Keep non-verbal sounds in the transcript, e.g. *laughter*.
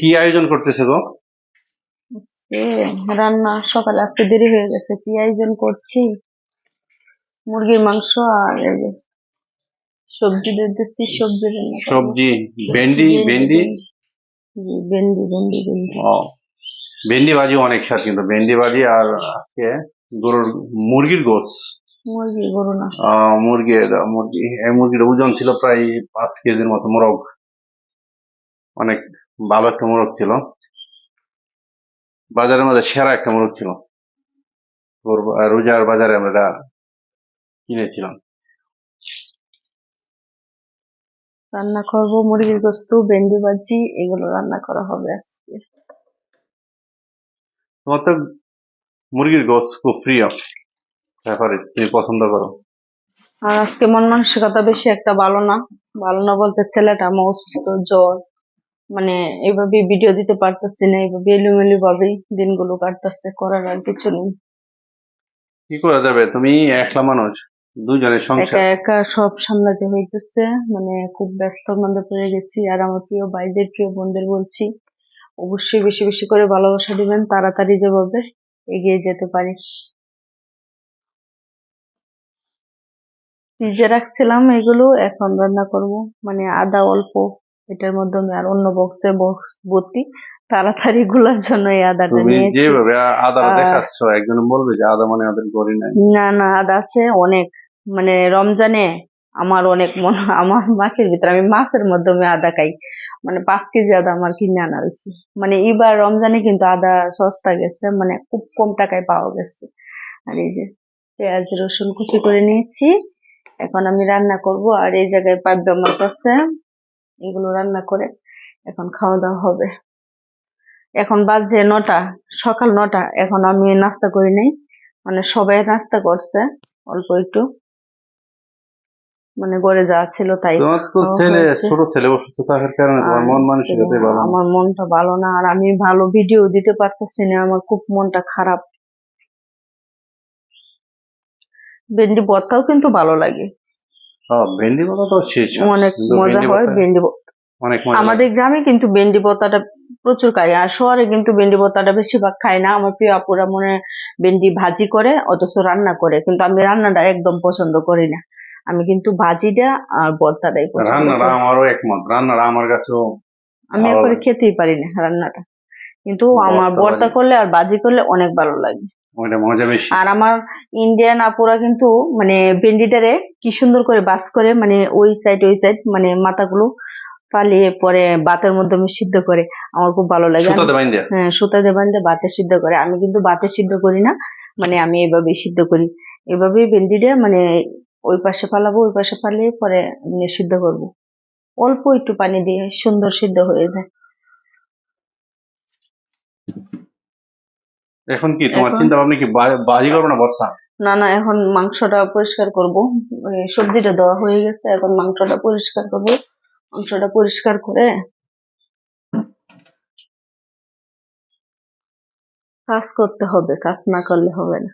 কি আয়োজন করতেছে গো? রান্না সকালে একটু দেরি হয়ে গেছে। কি আয়োজন করছি? মুরগির মাংস আর সবজি দিতেছি সবজি রান্না সবজি ভেন্ডি ভেন্ডি ভেন্ডি? ভেন্ডি ভেন্ডি ভেন্ডি। ভাজি অনেক স্বাদ কিন্তু। ভেন্ডি ভাজি আর আজকে গরুর মুরগির গোস মুরগি গরু না। মুরগি এই মুরগির ওজন ছিল প্রায় পাঁচ কেজির মতো মোরগ। অনেক ভালো একটা মোরগ ছিল। বাজারের মধ্যে সেরা একটা মোরগ ছিল। রোজার বাজারে আমরা কিনেছিলাম। রান্না করব মুরগির গোস্ত ভেন্ডি ভাজি এগুলো রান্না করা হবে আজকে। তোমার তো মুরগির গোস খুব প্রিয়। ব্যাপারে তুমি পছন্দ করো। আর আজকে মন মানসিকতা বেশি একটা ভালো না। ভালো না বলতে ছেলেটা আমার অসুস্থ জ্বর। মানে এইভাবে ভিডিও দিতে পারতেছি না এইভাবে এলোমেলো ভাবে দিনগুলো কাটতেছে করার আর কিছু নেই। কি করে যাবে? তুমি একলা মানুষ দুজনের সংসার। একা একা সব সামলাতে হইতেছে মানে খুব ব্যস্ত মধ্যে পড়ে গেছি। আর আমার প্রিয় ভাইদের প্রিয় বোনদের বলছি অবশ্যই বেশি বেশি করে ভালোবাসা দিবেন তাড়াতাড়ি যেভাবে এগিয়ে যেতে পারি। ফ্রিজে রাখছিলাম এগুলো এখন রান্না করব মানে আদা অল্প এটার মাধ্যমে আর অন্য বক্সের বক্স ভর্তি। তাড়াতাড়ি গুলার জন্য এই আদাটা নিয়েছি। যেভাবে আদা দেখাচ্ছ একজন বলবে যে আদা মানে আমাদের গড়ি নাই। না না আদা আছে অনেক। মানে রমজানে আমার অনেক মন *laughs* আমার মাছের ভিতরে আমি মাছের মাধ্যমে আদা খাই। মানে পাঁচ কেজি আদা আমার কিনে আনা হয়েছে। মানে এবার রমজানে কিন্তু আদা সস্তা গেছে মানে খুব কম টাকায় পাওয়া গেছে। আর এই যে পেঁয়াজ রসুন কুচি করে নিয়েছি। এখন আমি রান্না করব আর এই জায়গায় পাবদা মাছ আছে এগুলো রান্না করে এখন খাওয়া দাওয়া হবে। এখন বাজে নটা সকাল নটা এখন আমি নাস্তা করি নাই। মানে সবাই নাস্তা করছে অল্প একটু। মানে গড়ে যা ছিল তাই তোমার ছেলে ছোট ছেলে অসুস্থ থাকার কারণে তোমার মন মানসিকতাই ভালো আমার মনটা ভালো না আর আমি ভালো ভিডিও দিতে পারতেছি না আমার খুব মনটা খারাপ। ভেন্ডি ভর্তাও কিন্তু ভালো লাগে। ভেন্ডি বলা তো শেষ অনেক মজা হয় ভেন্ডি অনেক মজা আমাদের গ্রামে কিন্তু ভেন্ডি ভর্তাটা প্রচুর খাই আর শহরে কিন্তু ভেন্ডি ভর্তাটা বেশিরভাগ খায় না। আমার প্রিয় আপুরা মনে ভেন্ডি ভাজি করে অথচ রান্না করে। কিন্তু আমি রান্নাটা একদম পছন্দ করি না। আমি কিন্তু ভাজিটা আর ভর্তাটাই রান্নাটা আমারও একমত। রান্নাটা আমার কাছেও আমি একবারে খেতেই পারি না রান্নাটা। কিন্তু আমার ভর্তা ভর্তা করলে আর ভাজি করলে অনেক ভালো লাগে। আর আমার ইন্ডিয়ান আপুরা কিন্তু মানে ভেন্ডিটারে কি সুন্দর করে বাস করে মানে ওই সাইড ওই সাইড মানে মাথাগুলো পালিয়ে পরে ভাতের মধ্যে আমি সিদ্ধ করে। আমার খুব ভালো লাগে। হ্যাঁ সুতা দেবান দিয়ে ভাতে সিদ্ধ করে। আমি কিন্তু ভাতে সিদ্ধ করি না মানে আমি এভাবেই সিদ্ধ করি। এভাবেই ভেন্ডিটা মানে ওই পাশে ফালাবো ওই পাশে ফালিয়ে পরে সিদ্ধ করব। অল্প একটু পানি দিয়ে সুন্দর সিদ্ধ হয়ে যায়। এখন কি তোমার চিন্তা ভাবনা কি বাজি করব না ভর্তা না না এখন মাংসটা পরিষ্কার করব। সবজিটা দেওয়া হয়ে গেছে এখন মাংসটা পরিষ্কার করব। মাংসটা পরিষ্কার করে কাজ করতে হবে কাজ না করলে হবে না।